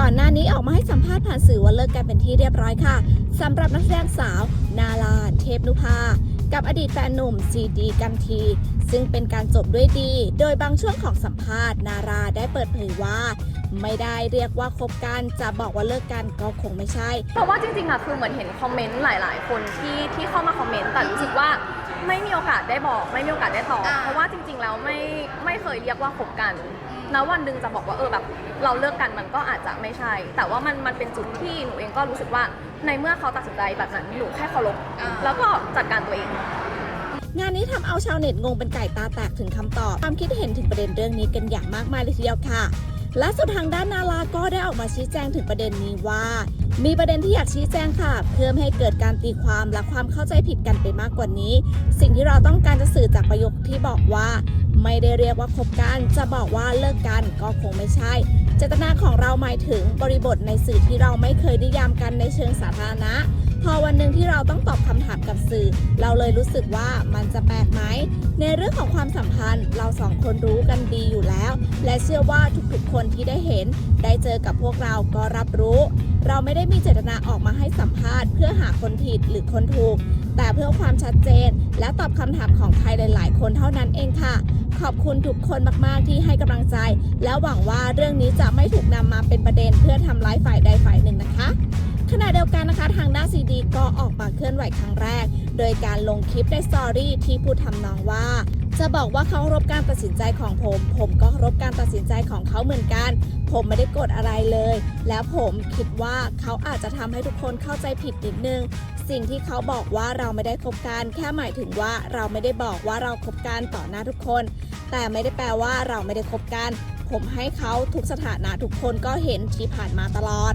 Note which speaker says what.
Speaker 1: ่อนหน้านี้ออกมาให้สัมภาษณ์ผ่านสื่อว่าเลิกกันเป็นที่เรียบร้อยค่ะสำหรับนักแสดงสาว นาลาเทพนุภา กับอดีตแฟนหนุ่มซีดีกันที ซึ่งเป็นการจบด้วยดี โดยบางช่วงของสัมภาษณ์นาราได้เปิดเผยว่า ไม่ได้เรียกว่าคบกันจะบอกว่าเลิกกันก็คงไม่ใช่
Speaker 2: เพราะว่าจริงๆอะคือเหมือนเห็นคอมเมนต์หลาย ๆ คนที่ที่เข้ามาคอมเมนต์แต่รู้สึกว่า ไม่มีโอกาสได้บอกไม่มีโอกาสได้ตอบ
Speaker 3: อ่า
Speaker 2: เพราะว่าจริง ๆ แล้วไม่ไม่เคยเรียกว่าคบกันแล้ววันหนึ่งจะบอกว่าเออแบบ เราเลิกกันมันก็อาจจะไม่ใช่ แต่ว่ามันมันเป็นจุดที่หนูเองก็รู้สึกว่าในเมื่อเขาตัดสินใจแบบนั้นหนูแค่เคารพ
Speaker 3: อ่า
Speaker 2: แล้วก็จัดการตัวเอง
Speaker 1: งานนี้ทำเอาชาวเน็ตงงเป็นไก่ตาแตกถึงคำตอบ ความคิดเห็นถึงประเด็นเรื่องนี้กันอย่างมากมายเลยทีเดียวค่ะและสุดทางด้านนาราก็ได้ออกมาชี้แจงถึงประเด็นนี้ว่า มีประเด็นที่อยากชี้แจงค่ะ เพื่อไม่ให้เกิดการตีความและความเข้าใจผิดกันไปมากกว่านี้ สิ่งที่เราต้องการจะสื่อจากประโยคที่บอกว่า ไม่ได้เรียกว่าคบกันจะบอกว่าเลิกกันก็คงไม่ใช่ เจตนาของเราหมายถึงบริบทในสื่อที่เราไม่เคยนิยามกันในเชิงสาธารณะ พอวันหนึ่งที่เราต้องตอบคำถามกับสื่อ เราเลยรู้สึกว่ามันจะแปลกไหม ในเรื่องของความสัมพันธ์ เราสองคนรู้กันดีอยู่แล้ว และเชื่อว่าทุกๆคนที่ได้เห็น ได้เจอกับพวกเราก็รับรู้ เราไม่ได้มีเจตนาออกมาให้สัมภาษณ์ เพื่อหาคนผิดหรือคนถูกแต่เพื่อความชัดเจนและตอบคำถามของใครหลาย ๆ คนเท่านั้นเองค่ะขอบคุณทุกคนมาก ๆ ที่ให้กำลังใจ และหวังว่าเรื่องนี้จะไม่ถูกนำมาเป็นประเด็นเพื่อทำร้ายฝ่ายใดฝ่ายหนึ่งนะคะขณะเดียวกันนะคะทางด้านซีดีก็ออกมาเคลื่อนไหวครั้งแรก โดยการลงคลิปในสตอรี่ที่พูดทำนองว่าจะบอกว่าเขารพการตัดสินใจของผม ผมก็รพการตัดสินใจของเขาเหมือนกัน ผมไม่ได้กดอะไรเลย แล้วผมคิดว่าเขาอาจจะทำให้ทุกคนเข้าใจผิดนิดนึง สิ่งที่เขาบอกว่าเราไม่ได้คบกัน แค่หมายถึงว่าเราไม่ได้บอกว่าเราคบกันต่อหน้าทุกคน แต่ไม่ได้แปลว่าเราไม่ได้คบกัน ผมให้เขาทุกสถานะทุกคนก็เห็นที่ผ่านมาตลอด